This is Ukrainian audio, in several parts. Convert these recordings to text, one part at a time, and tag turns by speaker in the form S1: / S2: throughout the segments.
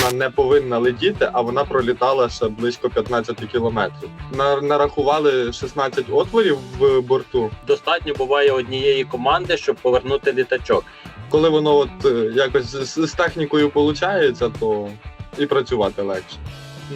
S1: вона не повинна летіти, а вона пролітала ще близько 15 кілометрів. На- Нарахували 16 отворів в борту.
S2: Достатньо буває однієї команди, щоб повернути літачок.
S1: Коли воно от е, якось з, з технікою виходить, то і працювати легше.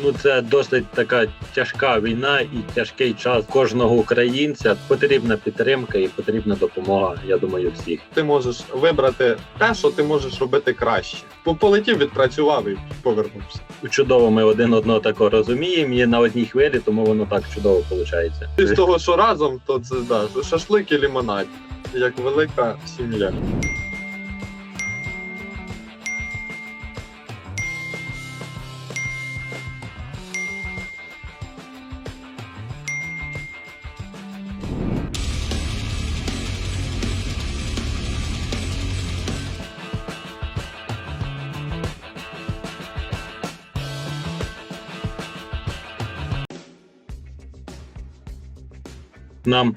S2: Ну це досить така тяжка війна і тяжкий час кожного українця. Потрібна підтримка і потрібна допомога. Я думаю, всіх.
S1: Ти можеш вибрати те, що ти можеш робити краще. По- Полетів, відпрацював і повернувся.
S2: Чудово, ми один одного тако розуміємо. І на одній хвилі, тому воно так чудово виходить.
S1: І з того, що разом, то це да, шашлик і лімонад, як велика сім'я.
S2: Нам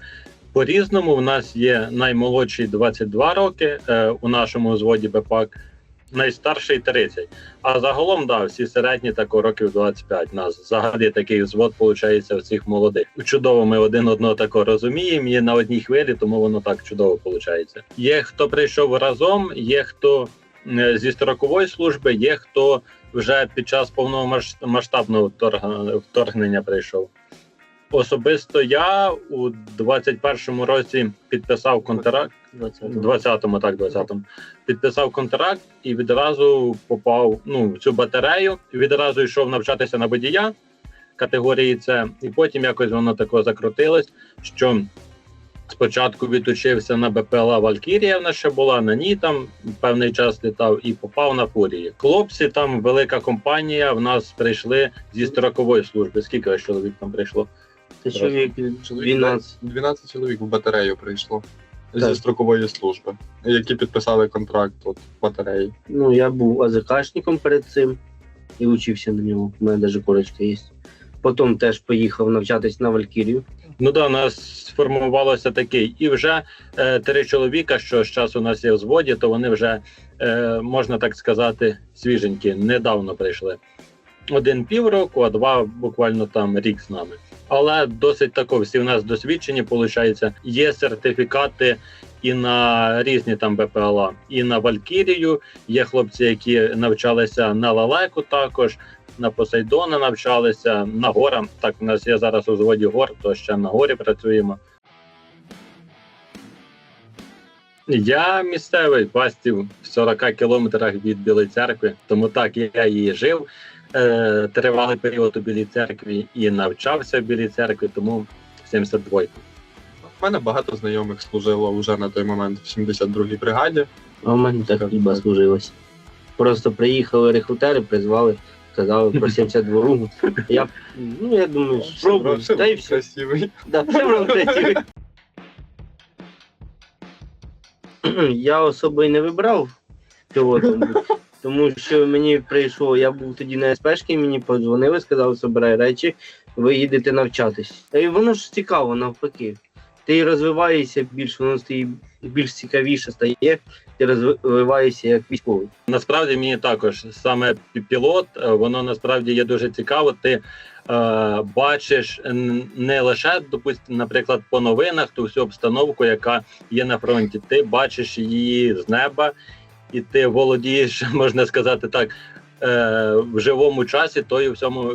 S2: по-різному. У нас є наймолодший 22 роки е, у нашому взводі БПАК, найстарший 30. А загалом, да, всі середні тако років 25. У нас взагалі такий взвод виходить у всіх молодих. Чудово, ми один одного тако розуміємо. Є на одній хвилі, тому воно так чудово виходить. Є хто прийшов разом, є хто е, зі строкової служби, є хто вже під час повномасштабного вторг- вторгнення прийшов. Особисто я у 21-му році підписав контракт. 20-му, так, 20-му. Підписав контракт і відразу попав ну, в цю батарею. Відразу йшов навчатися на водія категорії С. І потім якось воно тако закрутилось, що спочатку відучився на БПЛА Валькірія, в нас ще була, на ній там певний час літав і попав на фурії. Хлопці, там велика компанія, в нас прийшли зі строкової служби. Скільки чоловік там прийшло?
S3: Це чоловік
S1: Чоловік
S3: 12.
S1: 12 чоловік в батарею прийшло зі
S3: Так.
S1: строкової служби, які підписали контракт от, в батареї.
S3: Ну, я був АЗКшником перед цим і учився на ньому. У мене навіть корочка є. Потім теж поїхав навчатись на Валькірію.
S2: Ну да, у нас сформувалося такий, і вже е, три чоловіка, що зараз у нас є в зводі, то вони вже е, можна так сказати, свіженькі, недавно прийшли. Один півроку, а два буквально там рік з нами. Але досить тако, всі в нас досвідчені, виходить, є сертифікати і на різні там БПЛА, і на Валькірію. Є хлопці, які навчалися на Лалеку також, на Посейдона навчалися, на гора. Так, у нас є зараз у зводі гор, то ще на горі працюємо. Я місцевий пастів в 40 кілометрах від Білої церкви, тому так я її жив е, тривалий період у Білій церкві і навчався в Білій церкві, тому 72
S1: У мене багато знайомих служило вже на той момент в 72-й бригаді.
S3: А в мене так хліба служилось. Просто приїхали рекрутери, призвали, сказали про 72-гу. Я, ну, я думаю, спробую, та й все.
S1: Красивий.
S3: Да, шеврон красивий. Я особо і не вибрав пілотом, бути, тому що мені прийшло, я був тоді на СПшки, мені подзвонили, сказали, собирай речі, ви їдете навчатись. Та й воно ж цікаво навпаки. Ти розвиваєшся більш, воно стає більш цікавіше стає, ти розвиваєшся як військовий.
S2: Насправді мені також саме пілот, е, воно насправді є дуже цікаво. Ти е, бачиш не лише, допустим, наприклад, по новинах ту всю обстановку, яка є на фронті. Ти бачиш її з неба, і ти володієш, можна сказати так, е, в живому часі тою всьому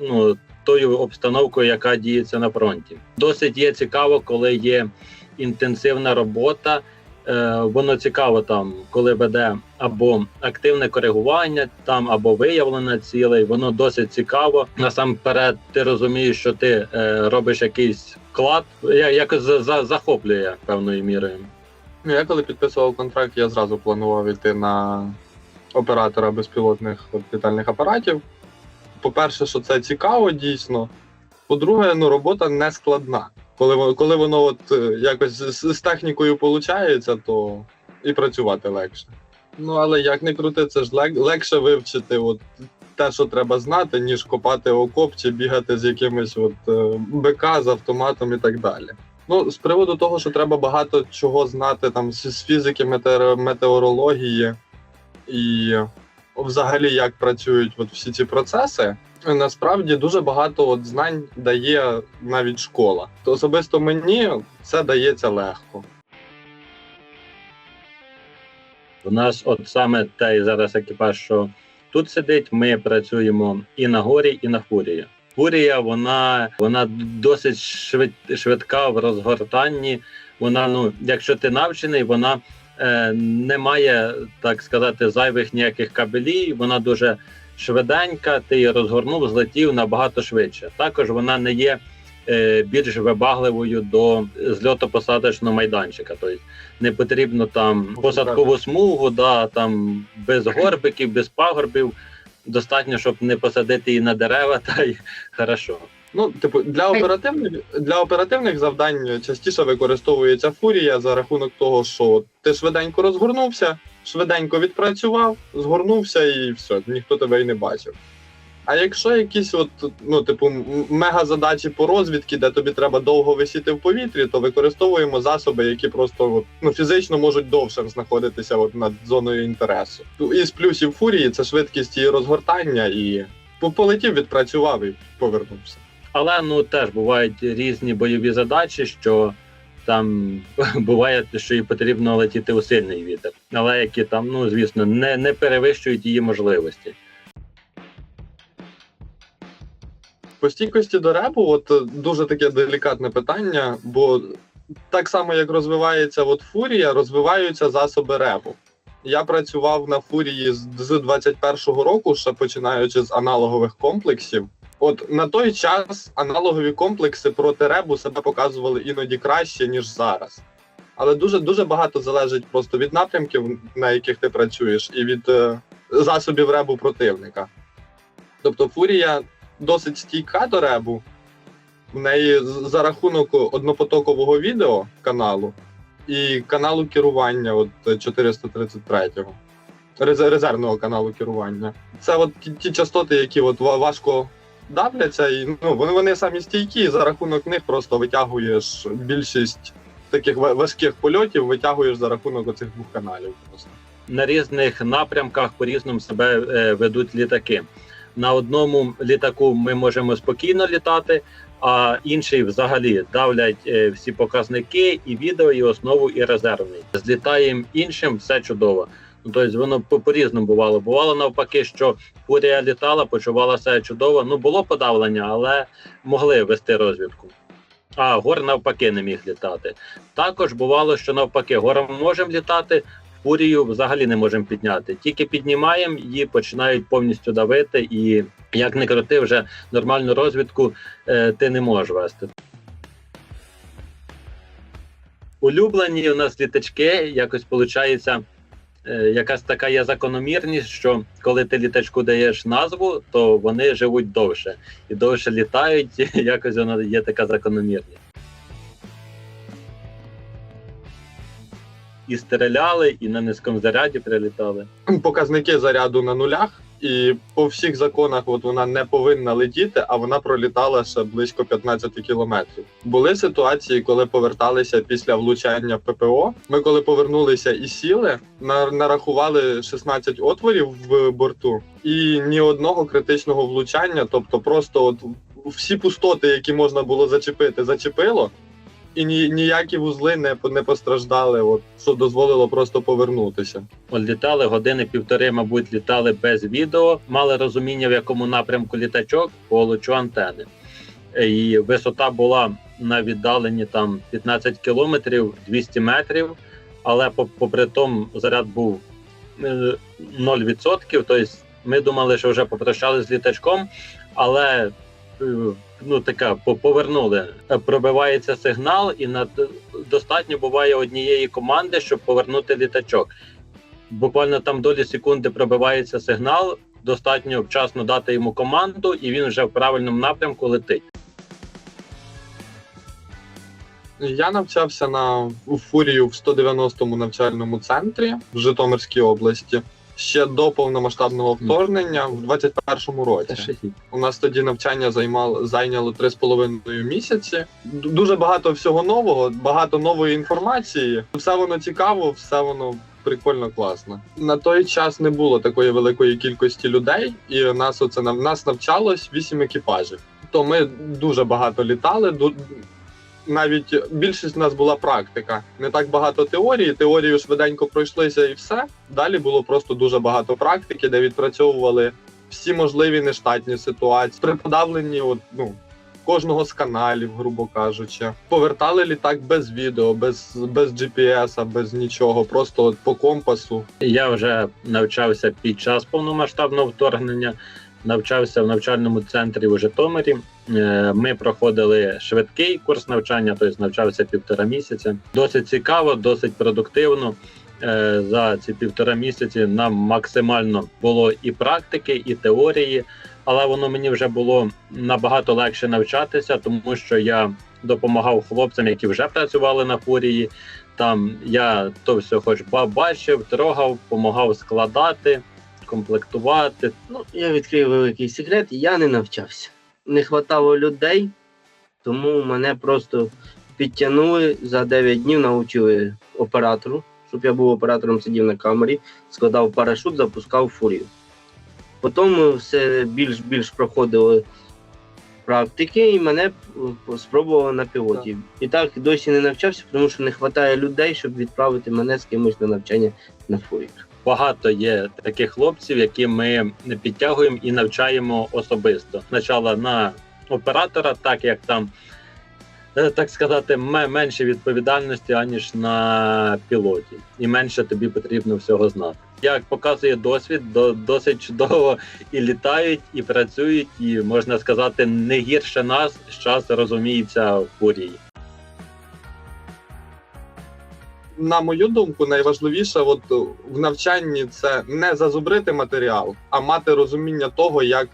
S2: ну, тою обстановкою, яка діється на фронті. Досить є цікаво, коли є інтенсивна робота. Е, воно цікаво там, коли веде або активне коригування, там або виявлення цілей. Воно досить цікаво. Насамперед, ти розумієш, що ти е, робиш якийсь вклад, я- якось за, за, захоплює певною мірою.
S1: Ну, я коли підписував контракт, я зразу планував йти на оператора безпілотних літальних апаратів. По-перше, що це цікаво дійсно. По-друге, ну робота не складна. Коли, коли воно от е, якось з, з технікою виходить, то і працювати легше. Ну але як не крути, це ж лег, легше вивчити от, те, що треба знати, ніж копати окоп чи бігати з якимось от, е, БК з автоматом і так далі. Ну, з приводу того, що треба багато чого знати там з, фізики, метеор, метеорології і взагалі як працюють от всі ці процеси. Насправді дуже багато от знань дає навіть школа. То особисто мені це дається легко.
S2: У нас, от саме той зараз екіпаж, що тут сидить, ми працюємо і на горі, і на фурії. Фурія, вона, вона досить швид, швидка в розгортанні. Вона, ну, якщо ти навчений, вона е, не має, так сказати, зайвих ніяких кабелів. Вона дуже швиденька, ти її розгорнув, злетів набагато швидше. Також вона не є е, більш вибагливою до зльоту-посадочного майданчика. Тобто не потрібно там посадкову смугу, да, там без горбиків, без пагорбів. Достатньо, щоб не посадити її на дерева, та й хорошо.
S1: Ну, типу, для оперативних для оперативних завдань частіше використовується фурія за рахунок того, що ти швиденько розгорнувся, швиденько відпрацював, згорнувся і все, ніхто тебе й не бачив. А якщо якісь от, ну, типу, м- мега-задачі по розвідці, де тобі треба довго висіти в повітрі, то використовуємо засоби, які просто ну, фізично можуть довше знаходитися от, над зоною інтересу. Із плюсів фурії це швидкість її розгортання і полетів, відпрацював і повернувся.
S2: Але ну теж бувають різні бойові задачі, що там буває, що і потрібно летіти у сильний вітер, але які там, ну звісно, не, не перевищують її можливості.
S1: По стійкості до ребу, от е, дуже таке делікатне питання, бо так само як розвивається от фурія, розвиваються засоби ребу. Я працював на фурії з 21-го року, ще починаючи з аналогових комплексів. От на той час аналогові комплекси проти ребу себе показували іноді краще, ніж зараз. Але дуже дуже багато залежить просто від напрямків, на яких ти працюєш, і від е, засобів ребу противника. Тобто фурія досить стійка до ребу. В неї за рахунок однопотокового відео каналу і каналу керування от 433-го. Рез- резервного каналу керування. Це от ті, ті частоти, які от ва- важко давляться, і ну, вони, вони самі стійкі, і за рахунок них просто витягуєш більшість таких ва- важких польотів, витягуєш за рахунок оцих двох каналів. Просто.
S2: на різних напрямках по-різному себе е, ведуть літаки. На одному літаку ми можемо спокійно літати, а інший взагалі давлять е, всі показники, і відео, і основу, і резервний. Злітаємо іншим, все чудово. Ну, тобто воно по- по-різному бувало. Бувало навпаки, що фурія літала, почувала себе чудово. Ну було подавлення, але могли вести розвідку. А гор навпаки не міг літати. Також бувало, що навпаки, гором можемо літати, фурію взагалі не можемо підняти. Тільки піднімаємо, її починають повністю давити, і як не крути, вже нормальну розвідку е, ти не можеш вести. Улюблені у нас літачки, якось виходить, е, якась така є закономірність, що коли ти літачку даєш назву, то вони живуть довше і довше літають. Якось вона є така закономірність. І стріляли, і на низькому заряді прилітали.
S1: показники заряду на нулях, і по всіх законах от вона не повинна летіти, а вона пролітала ще близько 15 кілометрів. Були ситуації, коли поверталися після влучання ППО. Ми коли повернулися і сіли, на- нарахували 16 отворів в борту, і ні одного критичного влучання, тобто просто от всі пустоти, які можна було зачепити, зачепило. І ні, ніякі вузли не, не постраждали, от що дозволило просто повернутися.
S2: От літали години півтори, мабуть, літали без відео, мали розуміння, в якому напрямку літачок по лучу антени. І висота була на віддаленні там 15 кілометрів, 200 метрів, але попри тому заряд був е, 0%. Тобто ми думали, що вже попрощались з літачком, але е, ну така повернули. Е, Пробивається сигнал, і на достатньо буває однієї команди, щоб повернути літачок. Буквально там долі секунди пробивається сигнал. Достатньо вчасно дати йому команду, і він вже в правильному напрямку летить.
S1: Я навчався на у фурію в 190-му навчальному центрі в Житомирській області ще до повномасштабного вторгнення в 21-му році. У нас тоді навчання займало зайняло 3,5 місяці. Дуже багато всього нового, багато нової інформації. Все воно цікаво, все воно прикольно, класно. На той час не було такої великої кількості людей, і нас оце нас навчалось вісім екіпажів. То ми дуже багато літали. Навіть більшість у нас була практика. Не так багато теорії. Теорію швиденько пройшлися і все. Далі було просто дуже багато практики, де відпрацьовували всі можливі нештатні ситуації, при подавленні от, ну, кожного з каналів, грубо кажучи. Повертали літак без відео, без, без GPS, без нічого, просто от по компасу.
S2: Я вже навчався під час повномасштабного вторгнення, навчався в навчальному центрі у Житомирі. Е, Ми проходили швидкий курс навчання, тобто навчався півтора місяця. Досить цікаво, досить продуктивно. Е, За ці півтора місяці нам максимально було і практики, і теорії, але воно мені вже було набагато легше навчатися, тому що я допомагав хлопцям, які вже працювали на фурії. Там я то все хоч ба- бачив, трогав, допомагав складати, комплектувати.
S3: Ну, я відкрив великий секрет, я не навчався. Не хватало людей, тому мене просто підтягнули за 9 днів, навчили оператору, щоб я був оператором, сидів на камері, складав парашут, запускав фурію. Потім все більш-більш проходили практики, і мене спробували на пілоті. І так досі не навчався, тому що не вистачає людей, щоб відправити мене з кимось на навчання на фурію.
S2: Багато є таких хлопців, які ми підтягуємо і навчаємо особисто. Спочатку на оператора, так як там. е, Так сказати, ме- менше відповідальності, аніж на пілоті, і менше тобі потрібно всього знати. Як показує досвід, до, досить чудово і літають, і працюють, і можна сказати, не гірше нас зараз розуміється в фурії.
S1: На мою думку, найважливіше от в навчанні це не зазубрити матеріал, а мати розуміння того, як,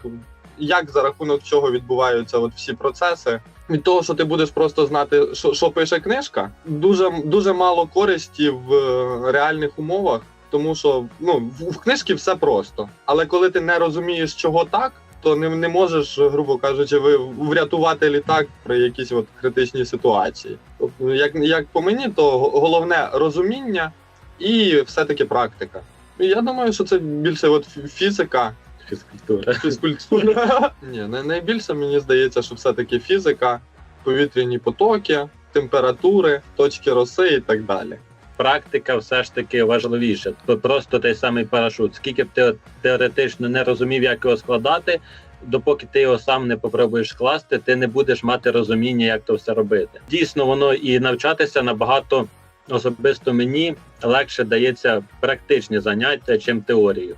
S1: як за рахунок чого відбуваються от всі процеси. Від того, що ти будеш просто знати, що, що пише книжка, дуже, дуже мало користі в е, реальних умовах, тому що ну, в книжці все просто. Але коли ти не розумієш, чого так, то не, не можеш, грубо кажучи, ви врятувати літак при якійсь от критичній ситуації. Тобто, як, як по мені, то головне розуміння і все-таки практика. І я думаю, що це більше от фізика,
S2: Фізкультура.
S1: фізкультура. Ні, найбільше мені здається, що все-таки фізика, повітряні потоки, температури, точки роси і так далі.
S2: Практика все ж таки важливіша. Просто той самий парашут. Скільки б ти теоретично не розумів, як його складати, допоки ти його сам не попробуєш скласти, ти не будеш мати розуміння, як то все робити. Дійсно, воно і навчатися набагато особисто мені легше дається практичні заняття, чим теорію.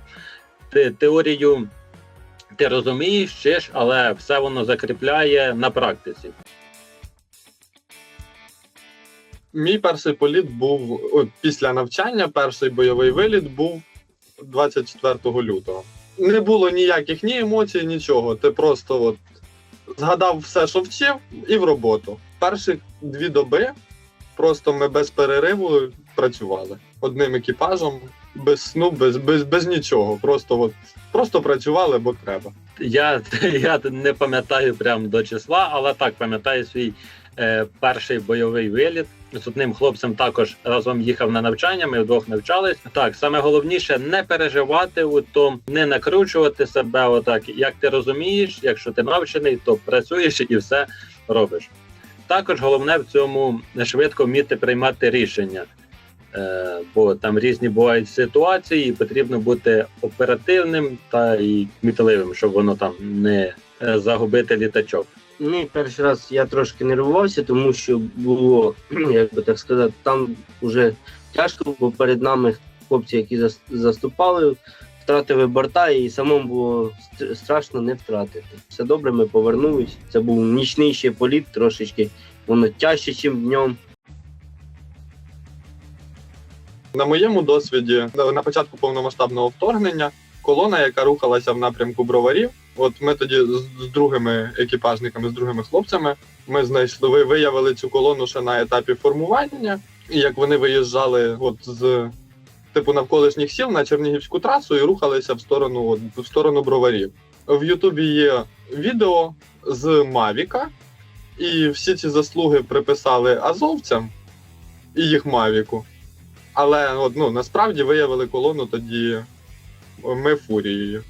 S2: Ти теорію ти розумієш, вчиш, але все воно закріпляє на практиці.
S1: Мій перший політ був от, після навчання, перший бойовий виліт був 24 лютого. Не було ніяких ні емоцій, нічого. Ти просто от згадав все, що вчив, і в роботу. Перші дві доби просто ми без перериву працювали одним екіпажем, без сну, без, без, без нічого. Просто от просто працювали, бо треба.
S2: Я, я не пам'ятаю прям до числа, але так пам'ятаю свій е, перший бойовий виліт. З одним хлопцем також разом їхав на навчання. Ми вдвох навчались. Так, саме головніше не переживати у тому, не накручувати себе. Отак, як ти розумієш, якщо ти навчений, то працюєш і все робиш. Також головне в цьому швидко вміти приймати рішення. Е, бо там різні бувають ситуації, і потрібно бути оперативним та і кмітливим, щоб воно там не е, загубити літачок.
S3: Ну, перший раз я трошки нервувався, тому що було, як би так сказати, там вже тяжко, бо перед нами хлопці, які заступали, втратили борта, і самому було страшно не втратити. Все добре, ми повернулись. Це був нічний ще політ, трошечки воно тяжче, ніж днем.
S1: На моєму досвіді, на початку повномасштабного вторгнення, колона, яка рухалася в напрямку броварів, от ми тоді з, другими екіпажниками, з другими хлопцями, ми знайшли, ви- виявили цю колону ще на етапі формування. І як вони виїжджали от з типу навколишніх сіл на Чернігівську трасу і рухалися в сторону, от, в сторону броварів. В Ютубі є відео з Мавіка, і всі ці заслуги приписали азовцям і їх Мавіку. Але от, ну, насправді виявили колону тоді ми фурією.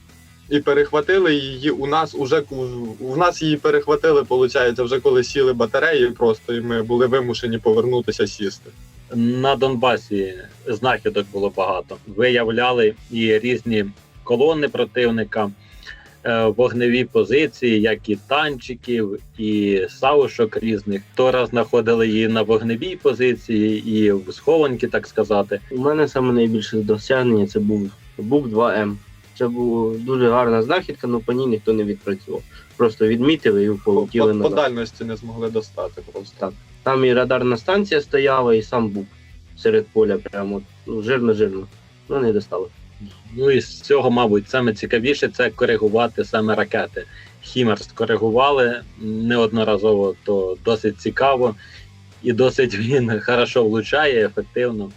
S1: І перехватили її у нас уже ку- в нас її перехватили, виходить, вже коли сіли батареї, просто і ми були вимушені повернутися сісти.
S2: На Донбасі знахідок було багато. Виявляли і різні колони противника, е, вогневі позиції, як і танчиків, і саушок різних. То раз знаходили її на вогневій позиції, і в схованки, так сказати.
S3: У мене саме найбільше досягнення це був Бук 2М. Це була дуже гарна знахідка, але по ній ніхто не відпрацював. Просто відмітили і полетіли
S1: по, по дальності не змогли достати просто.
S3: Так. Там і радарна станція стояла, і сам бук серед поля, прямо ну, жирно-жирно. Ну, не достали.
S2: Ну і з цього, мабуть, саме цікавіше це коригувати саме ракети. Хімерс коригували неодноразово, то досить цікаво і досить він хорошо влучає, ефективно.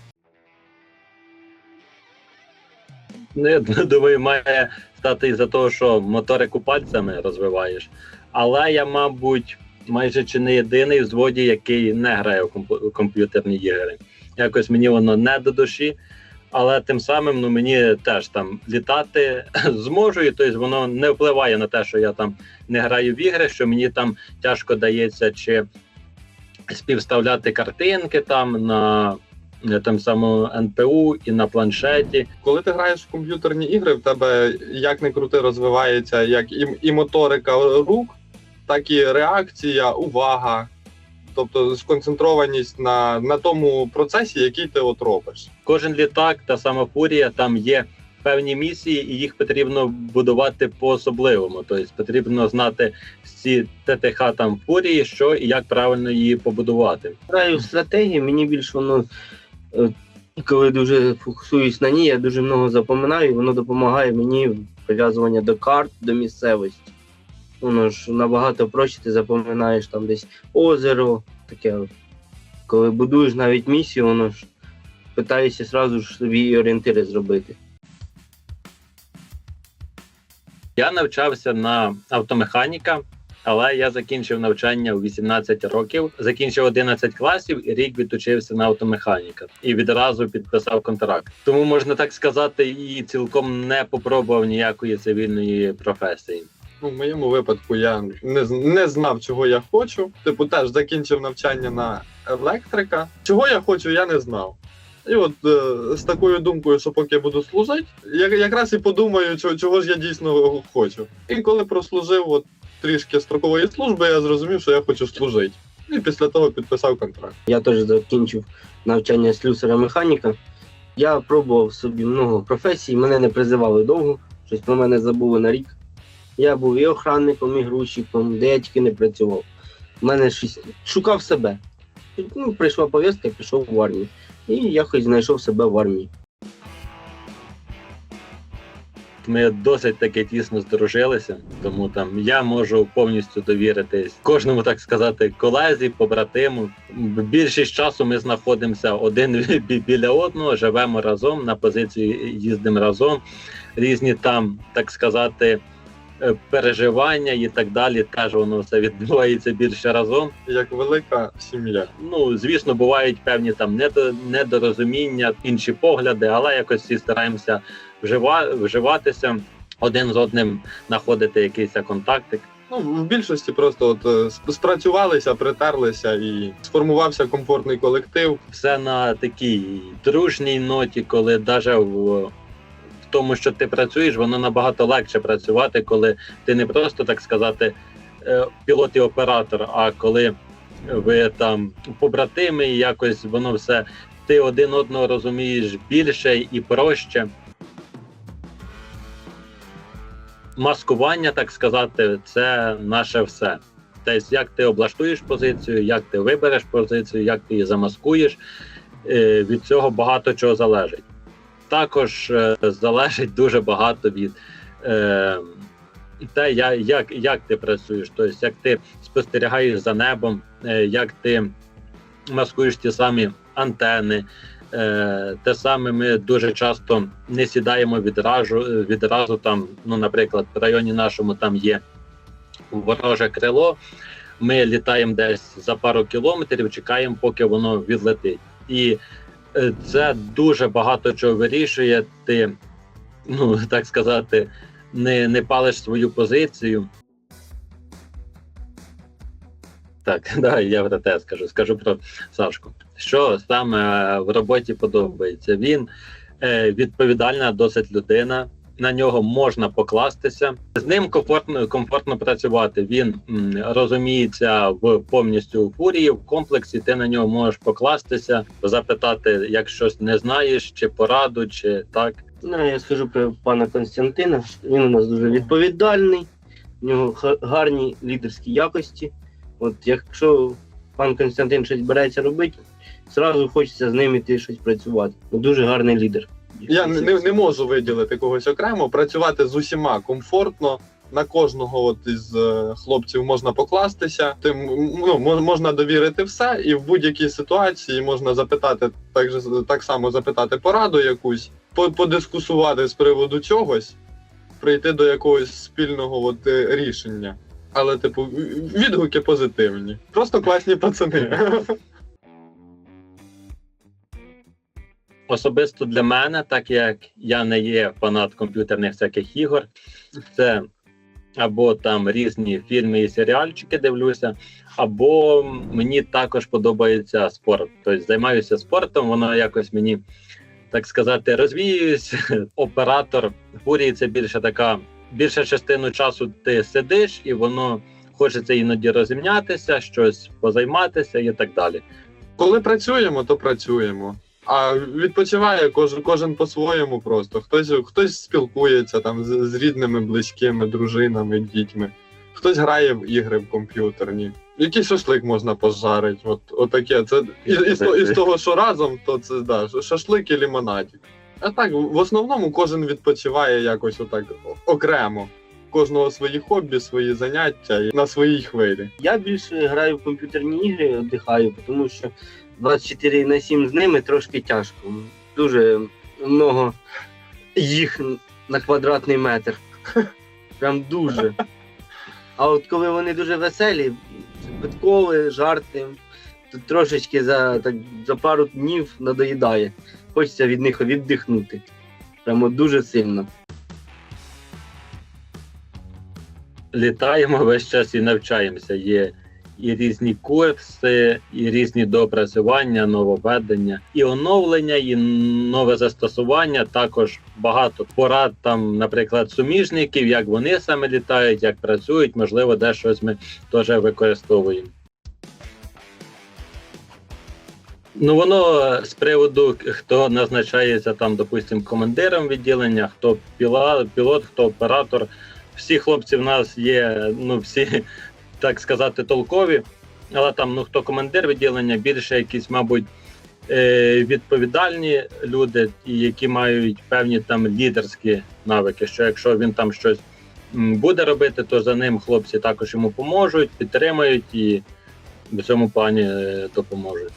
S2: Я думаю, має стати із-за того, що моторику пальцями розвиваєш. Але я, мабуть, майже чи не єдиний в зводі, який не грає в комп'ютерні ігри. Якось мені воно не до душі але тим самим ну мені теж там літати зможу, і тобто воно не впливає на те, що я там не граю в ігри, що мені там тяжко дається чи співставляти картинки там на е, там самому НПУ і на планшеті.
S1: Коли ти граєш в комп'ютерні ігри, в тебе як не крути розвивається як і, і моторика рук, так і реакція, увага. Тобто сконцентрованість на, на тому процесі, який ти от робиш.
S2: Кожен літак, та сама фурія, там є певні місії, і їх потрібно будувати по-особливому. Тобто потрібно знати всі ТТХ там фурії, що і як правильно її побудувати.
S3: Граю в стратегії, мені більш воно, е, коли дуже фокусуюсь на ній, я дуже много запам'ятаю, і воно допомагає мені прив'язування до карт, до місцевості. Воно ж набагато проще, ти запам'ятаєш там десь озеро, таке. Коли будуєш навіть місію, воно ж питаєшся одразу ж собі орієнтири зробити.
S2: Я навчався на автомеханіка, але я закінчив навчання у 18 років, закінчив 11 класів і рік відучився на автомеханіка і відразу підписав контракт. Тому можна так сказати, і цілком не попробував ніякої цивільної професії.
S1: Ну, в моєму випадку я не, не знав, чого я хочу. Типу, теж закінчив навчання на електрика. Чого я хочу, я не знав. І от е, з такою думкою, що поки я буду служити, я якраз і подумаю, чого, чого ж я дійсно хочу. І коли прослужив от, трішки строкової служби, я зрозумів, що я хочу служити. І після того підписав контракт.
S3: Я теж закінчив навчання слюсара механіка. Я пробував собі много професій, мене не призивали довго, щось про мене забули на рік. Я був і охранником, і грузчиком, де тільки не працював. У мене щось шукав себе. Ну, прийшла повістка, пішов в армію. І якось знайшов себе в армії.
S2: Ми досить таки тісно здружилися, тому там я можу повністю довіритись кожному, так сказати, колезі, побратиму. Більшість часу ми знаходимося один біля одного, живемо разом на позиції, їздимо разом. Різні там, так сказати, е, переживання і так далі. Теж воно все відбувається більше разом.
S1: Як велика сім'я.
S2: Ну, звісно, бувають певні там недо- недорозуміння, інші погляди, але якось всі стараємося вживатися, один з одним знаходити якийсь контактик.
S1: Ну, в більшості просто от е, спрацювалися, притерлися і сформувався комфортний колектив.
S2: Все на такій дружній ноті, коли навіть в, тому, що ти працюєш, воно набагато легше працювати, коли ти не просто так сказати е, пілот і оператор, а коли ви там побратими, і якось воно все. Ти один одного розумієш більше і проще. Маскування, так сказати, це наше все. Тобто, як ти облаштуєш позицію, як ти вибереш позицію, як ти її замаскуєш, е, від цього багато чого залежить. Також е, залежить дуже багато від е, те, як, як ти працюєш, тобто як ти спостерігаєш за небом, е, як ти маскуєш ті самі антени. Е, те саме ми дуже часто не сідаємо відразу, відразу там, ну, наприклад, в районі нашому там є вороже крило. Ми літаємо десь за пару кілометрів, чекаємо, поки воно відлетить. І Е, Це дуже багато чого вирішує. Ти, ну так сказати, не, не палиш свою позицію. Так, давай я про те скажу. Скажу про Сашку. Що саме в роботі подобається? Він е, відповідальна досить людина. На нього можна покластися. З ним комфортно комфортно працювати. Він м, розуміється в повністю в фурії, в комплексі. Ти на нього можеш покластися, запитати, як щось не знаєш, чи пораду, чи так.
S3: Ну, я скажу про пана Константина. Він у нас дуже відповідальний, в нього гарні лідерські якості. От якщо пан Константин щось береться робити, зразу хочеться з ним іти щось працювати. Ну, Дуже гарний лідер.
S1: Я не, не, не можу виділити когось окремо. Працювати з усіма комфортно. На кожного от із е, хлопців можна покластися. Тим ну, можна довірити все, і в будь-якій ситуації можна запитати так же так само запитати пораду якусь, подискусувати з приводу чогось, прийти до якогось спільного от, е, рішення. Але, типу, відгуки позитивні. Просто класні пацани.
S2: Особисто для мене, так як я не є фанат комп'ютерних всяких ігор, це або там різні фільми і серіальчики дивлюся, або мені також подобається спорт. Тобто займаюся спортом, воно якось мені, так сказати, розвіююсь. Оператор фурії це більше така, більша частину часу ти сидиш, і воно хочеться іноді розімнятися, щось позайматися і так далі.
S1: Коли працюємо, то працюємо. А відпочиває кожен, кожен по-своєму просто. Хтось, хтось спілкується там з, з рідними, близькими, дружинами, дітьми. Хтось грає в ігри в комп'ютерні. Який шашлик можна пожарити? От, отаке. Це із, із, того- із того, що разом, то це да, шашлик і лімонадик. А так, в основному кожен відпочиває якось отак окремо. Кожного свої хобі, свої заняття і на своїй хвилі.
S3: Я більше граю в комп'ютерні ігри, віддихаю, тому що 24 на 7 з ними трошки тяжко. Дуже много їх на квадратний метр. Прям дуже. А от коли вони дуже веселі, підкови, жарти, то трошечки за, так, за пару днів надоїдає. Хочеться від них віддихнути. Прямо дуже сильно.
S2: літаємо весь час і навчаємося. Є і різні курси, і різні доопрацювання, нововведення, і оновлення, і нове застосування. Також багато порад там, наприклад, суміжників, як вони саме літають, як працюють. Можливо, де щось ми теж використовуємо. Ну, воно з приводу, хто назначається там, допустим, командиром відділення, хто піла, пілот, хто оператор. Всі хлопці в нас є, ну всі, так сказати, толкові. Але там, ну хто командир відділення, більше якісь, мабуть, е, відповідальні люди, які мають певні там лідерські навики. Що якщо він там щось буде робити, то за ним хлопці також йому поможуть, підтримають і в цьому плані е, допоможуть.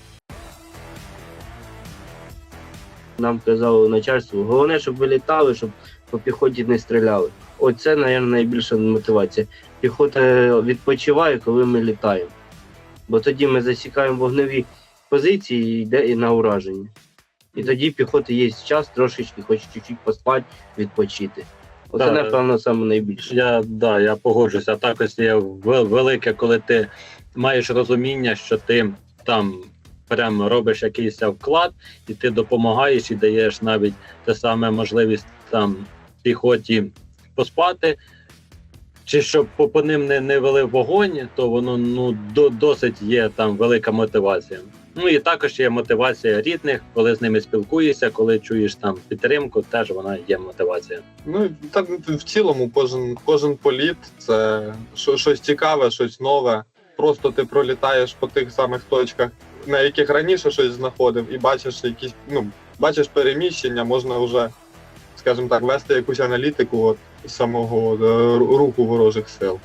S3: Нам казало начальство, головне, щоб ви літали, щоб по піхоті не стріляли. Оце, мабуть, найбільша мотивація. Піхота відпочиває, коли ми літаємо. Бо тоді ми засікаємо вогневі позиції і йде і на ураження. І тоді піхоти є час трошечки, хоч чуть-чуть поспати, відпочити. Оце,
S2: Да.
S3: напевно, саме найбільше.
S2: Я да, я погоджуюся. А також є велике, коли ти маєш розуміння, що ти там прямо робиш якийсь вклад, і ти допомагаєш і даєш навіть те саме можливість там піхоті поспати. Чи щоб по, по ним не, не вели вогонь, то воно ну до, досить є там велика мотивація. Ну і також є мотивація рідних, коли з ними спілкуєшся, коли чуєш там підтримку, теж вона є мотивація.
S1: Ну так в цілому, кожен, кожен політ це що- щось цікаве, щось нове. Просто ти пролітаєш по тих самих точках, на яких раніше щось знаходив, і бачиш якісь, ну, бачиш переміщення, можна вже, скажімо так, вести якусь аналітику от, самого е, ру- руху ворожих сил.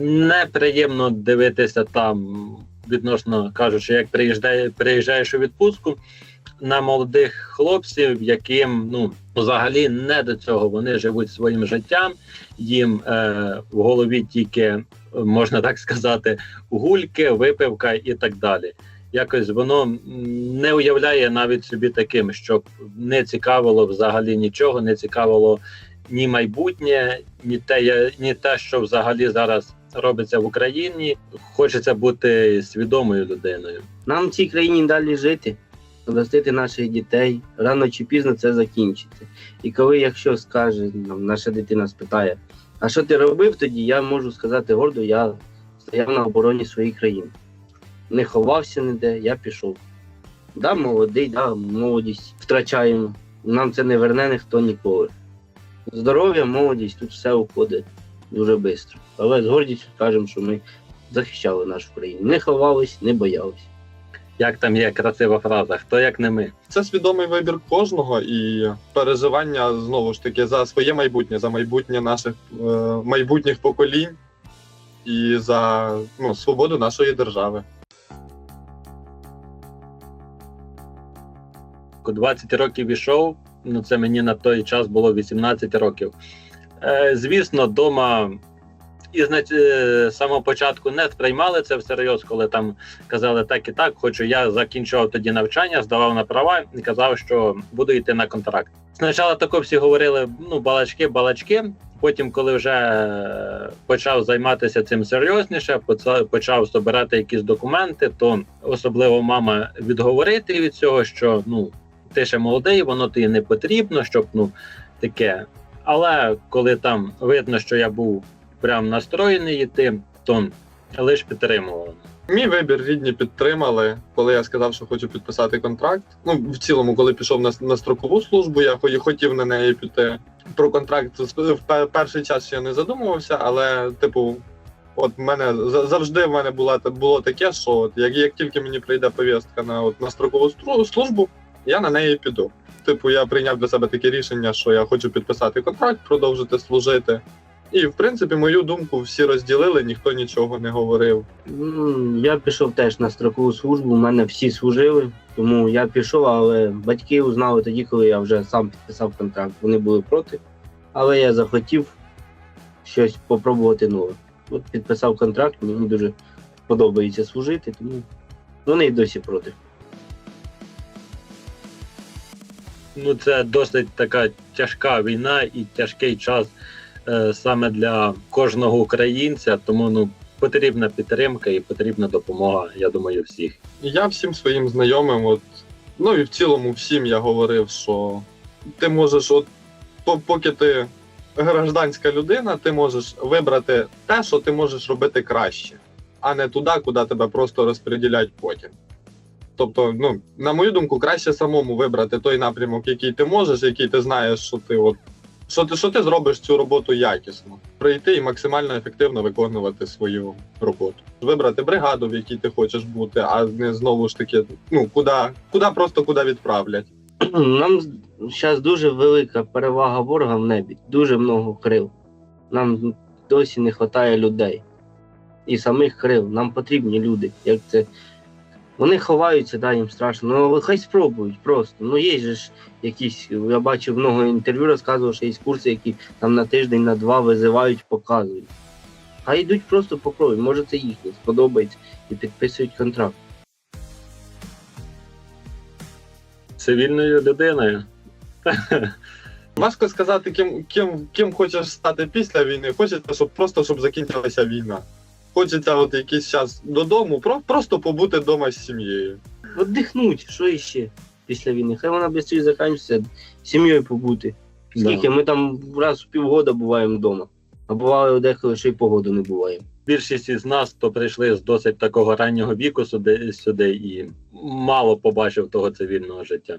S2: Неприємно дивитися там, відносно кажучи, як приїжджає, приїжджаєш у відпустку на молодих хлопців, яким ну взагалі не до цього. Вони живуть своїм життям, їм е, в голові тільки можна так сказати, гульки, випивка і так далі. Якось воно не уявляє навіть собі таким, щоб не цікавило взагалі нічого, не цікавило ні майбутнє, ні те, ні те, що взагалі зараз робиться в Україні. Хочеться бути свідомою людиною.
S3: Нам в цій країні далі жити, ростити наших дітей. Рано чи пізно це закінчиться. І коли, якщо скаже, нам наша дитина спитає, а що ти робив тоді, я можу сказати гордо, я стояв на обороні своєї країни. Не ховався ніде, я пішов. Да, молодий, да, молодість втрачаємо. Нам це не верне ніхто ніколи. Здоров'я, молодість, тут все уходить дуже швидко. Але з гордістю кажемо, що ми захищали нашу країну. Не ховались, не боялись.
S2: Як там є красива фраза, хто як не ми.
S1: Це свідомий вибір кожного і переживання знову ж таки за своє майбутнє, за майбутнє наших е, майбутніх поколінь і за ну, свободу нашої держави.
S2: У 20 років ішов, ну це мені на той час було 18 років. Е, звісно, вдома із на- е, самого початку не сприймали це всерйоз, коли там казали так і так. Хоча я закінчував тоді навчання, здавав на права і казав, що буду йти на контракт. Спочатку тако всі говорили: ну, балачки, балачки. Потім, коли вже почав займатися цим серйозніше, почав збирати якісь документи, то особливо мама відговорити від цього, що ну ти ще молодий, воно тобі не потрібно, щоб ну таке. Але коли там видно, що я був прям настроєний йти, то лише підтримували.
S1: Мій вибір рідні підтримали, коли я сказав, що хочу підписати контракт. Ну, в цілому, коли пішов на, на строкову службу, я хо- хотів на неї піти. Про контракт в перший час ще не задумувався, але, типу, от мене за- завжди в мене була було таке, що от, як, як тільки мені прийде повістка на, от, на строкову службу, я на неї піду. Типу, я прийняв для себе таке рішення, що я хочу підписати контракт, продовжити служити. І, в принципі, мою думку всі розділили, ніхто нічого не говорив.
S3: Я пішов теж на строкову службу, у мене всі служили, тому я пішов, але батьки узнали тоді, коли я вже сам підписав контракт. Вони були проти, але я захотів щось попробувати нове. От підписав контракт, мені дуже подобається служити, тому вони й досі проти.
S2: Ну це досить така тяжка війна і тяжкий час е, саме для кожного українця. Тому ну потрібна підтримка і потрібна допомога. Я думаю, всіх.
S1: Я всім своїм знайомим, от, ну і в цілому всім я говорив, що ти можеш, от, по- поки ти гражданська людина, ти можеш вибрати те, що ти можеш робити краще, а не туди, куди тебе просто розподілять потім. Тобто, ну, на мою думку, краще самому вибрати той напрямок, який ти можеш, який ти знаєш, що ти от. Що ти, що ти зробиш цю роботу якісно, прийти і максимально ефективно виконувати свою роботу, вибрати бригаду, в якій ти хочеш бути, а не знову ж таки, ну куди, куди просто куди відправлять.
S3: Нам зараз дуже велика перевага ворога в небі, дуже много крил. Нам досі не вистачає людей. І самих крил. Нам потрібні люди. Як це... Вони ховаються, да, їм страшно. Ну хай спробують просто. Ну є ж якісь, я бачив много інтерв'ю, розказував, що є курси, які там на тиждень, на два визивають, показують. Хай йдуть просто попробують. Може це їхнє, сподобається і підписують контракт.
S2: Цивільною людиною.
S1: Важко сказати, ким, ким, ким хочеш стати після війни. Хочеться, щоб просто щоб закінчилася війна. Хочеться от якийсь час додому, про, просто побути вдома з сім'єю.
S3: Отдихнуть, що іще після війни. Хай вона швидше закінчиться, з сім'єю побути. Скільки ми там раз в півгода буваємо вдома. А бувало деколи, що й погоди не буває.
S2: Більшість із нас, хто прийшли з досить такого раннього віку сюди, сюди і мало побачив того цивільного життя.